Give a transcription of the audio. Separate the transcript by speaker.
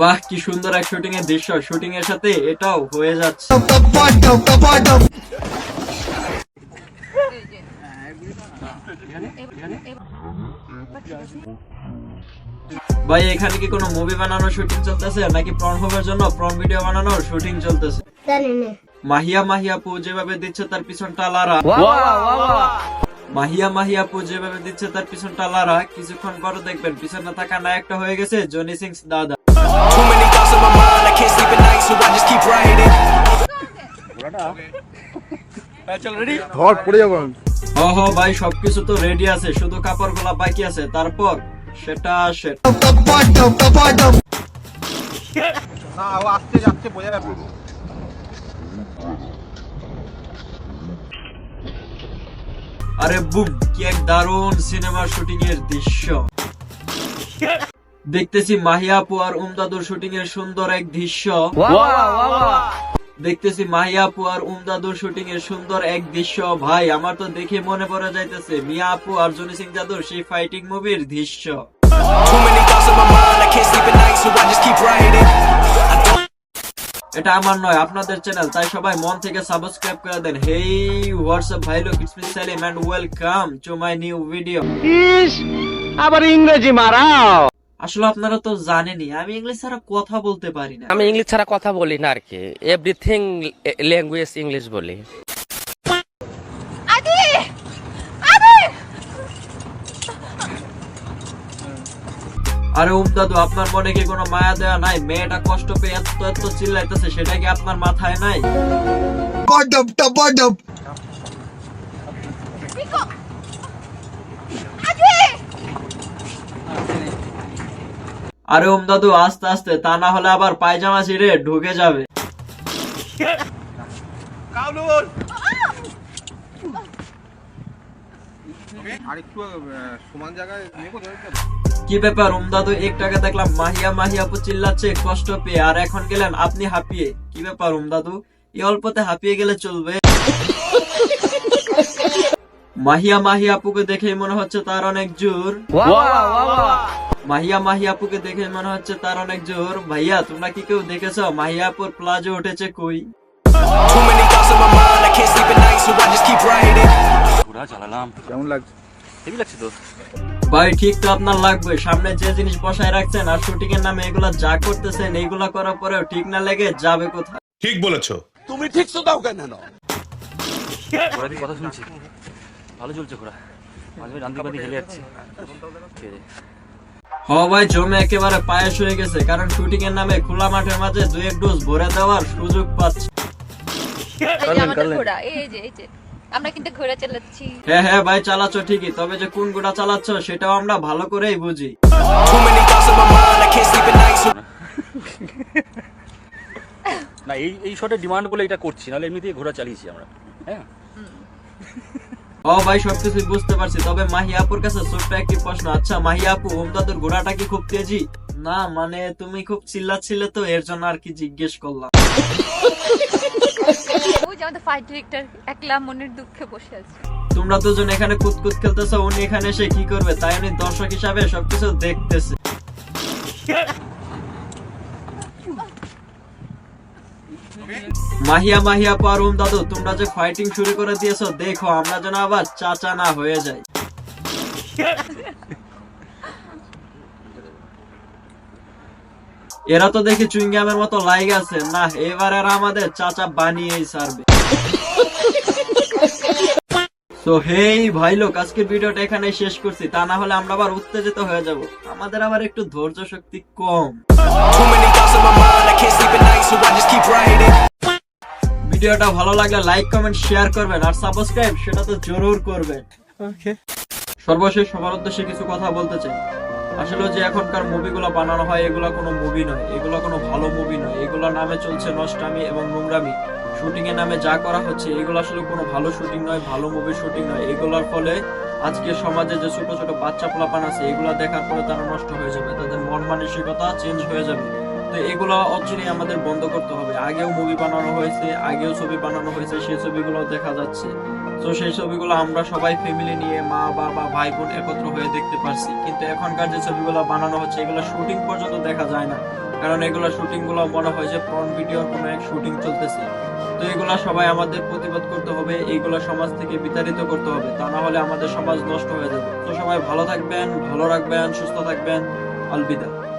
Speaker 1: বাহ কি সুন্দর এক শুটিং এর দৃশ্য। শুটিং এর সাথে এটাও হয়ে যাচ্ছে। ভাই এখানে কি কোনো মুভি বানানোর শুটিং চলতেছে? নাকি প্রন হোমের জন্য প্রন ভিডিও বানানোর শুটিং চলতেছে?
Speaker 2: জানি না।
Speaker 1: মাহিয়া মাহিয়া পু যেভাবে দিচ্ছে তার পিছনটা লারা মাহিয়া মাহিয়া পু যেভাবে দিচ্ছে তার পিছনটা লারা কিছুক্ষণ পরে দেখবেন পিছনে থাকা নায়কটা হয়ে গেছে জনি সিংস দাদা.
Speaker 3: ধর পড়ে যাব
Speaker 1: হ হ ভাই সবকিছু তো রেডি আছে শুধু কাপড়গুলা বাকি আছে। তারপর? সেটা সেটা।
Speaker 3: না ও আসতে যাচ্ছে বোঝা যাবে
Speaker 1: আরে বুম কি এক দারুণ সিনেমার শুটিং এর দৃশ্য। দেখতেছি মাহিয়া আপু আর উমদাদুর শুটিং এর সুন্দর এক দৃশ্য। দেখতেছি মাহিয়া আপু আর উমদাদুর শুটিং এর সুন্দর এক দৃশ্য। ভাই, আমার তো দেখে মনে পড়ে যাইতেছে, মিয়া আপু আর জনি সিং জাদুর সেই ফাইটিং মুভির দৃশ্য। এটা আমার নয়, আপনাদের চ্যানেল তাই সবাই মন থেকে সাবস্ক্রাইব করে দেন। হেই হোয়াটসঅ্যাপ ভাই লোক it's me Selim and welcome to my new video
Speaker 4: আবার ইংরেজি মারাও।
Speaker 1: আসলে আপনারা তো জানেনই আমি ইংলিশ ছাড়া কথা বলতে পারি না।
Speaker 4: আমি ইংলিশ ছাড়া কথা বলি না আর কি এভরিথিং ল্যাঙ্গুয়েজ ইংলিশ বলি।
Speaker 2: আদি! আদি!
Speaker 1: আরে উম দাদু আপনার মনে কি কোনো মায়া দেওয়া নাই? মেয়েটা কষ্ট পেয়ে এত এত চিল্লাইতেছে সেটা কি আপনার মাথায় নাই?
Speaker 2: পিকো
Speaker 1: আরে উম দাদু আস্তে আস্তে তা না হলে আবার পায়জামা ছিঁড়ে ঢুকে যাবে। কি ব্যাপার উম দাদু একটাকে দেখলাম মাহিয়া মাহিয়া আপু চিল্লাচ্ছে কষ্ট পেয়ে আর এখন গেলেন আপনি হাঁপিয়ে। কি ব্যাপার উম দাদু? এই অল্পতে হাঁপিয়ে গেলে চলবে। মাহিয়া মাহিয়া আপুকে দেখে মনে হচ্ছে তার অনেক জোর। মাহিয়া মাহিয়া আপুকে দেখে মনে হচ্ছে তার অনেক জোর। ভাইয়া তোমরা কি কেউ দেখেছ? মাহিয়া আপুর প্লাজো উঠেছে কই?
Speaker 3: কেমন লাগছে?
Speaker 5: হেভি লাগছে তো।
Speaker 1: ভাই ঠিক তো আপনার লাগবে। সামনে যে জিনিস বসায় রাখছেন আর শুটিং এর নামে এগুলা যা করতেছেন এইগুলা করার পরেও ঠিক না লেগে যাবে কোথায়?
Speaker 6: ঠিক বলেছ।
Speaker 5: ঘোড়া দিয়ে কথা শুনছি। ভালো চলছে ঘোড়া। মাঝে মাঝে রান্দি বাদি হেলে যাচ্ছে। ঠিক।
Speaker 1: হ ভাই জমে একেবারে পায়েস হয়ে গেছে কারণ শুটিং এর নামে খোলা মাঠের মাঝে দুই এক ডোজ ভরে দেওয়ার সুযোগ পাচ্ছে।
Speaker 7: ঘোড়া আমরা কিন্তু চালাচ্ছি।
Speaker 1: হ্যাঁ হ্যাঁ ভাই চালাচ্ছ ঠিকই তবে যে কোন গোটা চালাচ্ছ সেটাও আমরা ভালো করেই বুঝি।
Speaker 5: না এই এই শটের ডিমান্ড বলে এটা করছি নাহলে এমনিতেই ঘোড়া চালিয়েছি আমরা। হ্যাঁ?
Speaker 1: ও ভাই সবকিছু বুঝতে পারছি। তবে মাহি আপুর কাছে ছোট্ট একটি প্রশ্ন। আচ্ছা মাহি আপু ওমদাদুর ঘোড়াটা কি খুব তেজি? না মানে তুমি খুব চিল্লাচ্ছিলে তো এর জন্য আর কি জিজ্ঞেস করলাম।
Speaker 7: আমাদের ফাইট ডিরেক্টর একলা মনের দুঃখে বসে আছে।
Speaker 1: তোমরা দুজন এখানে কুতকুত খেলতেছো উনি এখানে এসে কি করবে? তাই উনি দর্শক হিসাবে সবকিছু দেখতেছে। মাহিয়া মাহিয়া পারুম দাদু, তোমরা যে ফাইটিং শুরু করে দিয়েছ, দেখো, আমরা যেন আবার চাচা না হয়ে যাই। এরা তো দেখি চুইংগামের মতো লাইগ আছে। না, এবার এরা আমাদের চাচা বানিয়েই ছাড়বে। তো হেই ভাই লোক, আজকের ভিডিওটা এখানে শেষ করছি। তা না হলে আমরা আবার উত্তেজিত হয়ে যাব। আমাদের আবার একটু ধৈর্য শক্তি কম। ভিডিওটা ভালো লাগলে লাইক কমেন্ট শেয়ার করবেন আর সাবস্ক্রাইব সেটা তো জরুর করবেন সর্বশেষ সবার উদ্দেশ্যে কিছু কথা বলতে চাই। আসলে যে এখনকার মুভিগুলো বানানো হয় এগুলো কোনো মুভি নয়। এগুলো কোনো ভালো মুভি নয়। এগুলো নামে চলছে নষ্টামি এবং নোংরামি। শুটিং এর নামে যা করা হচ্ছে এগুলো আসলে কোনো ভালো শুটিং নয় ভালো মুভি শুটিং নয়। এগুলোর ফলে আজকে সমাজে যে ছোট ছোট বাচ্চা পোলাপান আছে এগুলো দেখার পরে তারা নষ্ট হয়ে যাবে। তাদের মন মানসিকতা চেঞ্জ হয়ে যাবে। তো এগুলো অচিরেই আমাদের বন্ধ করতে হবে। আগেও মুভি বানানো হয়েছে, আগেও ছবি বানানো হয়েছে, সেই ছবিগুলো দেখা যাচ্ছে। তো সেই ছবিগুলো আমরা সবাই ফ্যামিলি নিয়ে, মা, বাবা, ভাই, বোন একত্র হয়ে দেখতে পারছি। কিন্তু এখনকার যে ছবিগুলো বানানো হচ্ছে, এগুলো শুটিং পর্যন্ত দেখা যায় না। কারণ এগুলো শুটিংগুলো মনে হয় যে ফ্রন্ট ভিডিওর কোনো এক শুটিং চলতেছে। তো এগুলা সবাই আমাদের প্রতিবাদ করতে হবে এইগুলা সমাজ থেকে বিতাড়িত করতে হবে। তা না হলে আমাদের সমাজ নষ্ট হয়ে যাবে। তো সবাই ভালো থাকবেন, ভালো রাখবেন, সুস্থ থাকবেন। আলবিদা।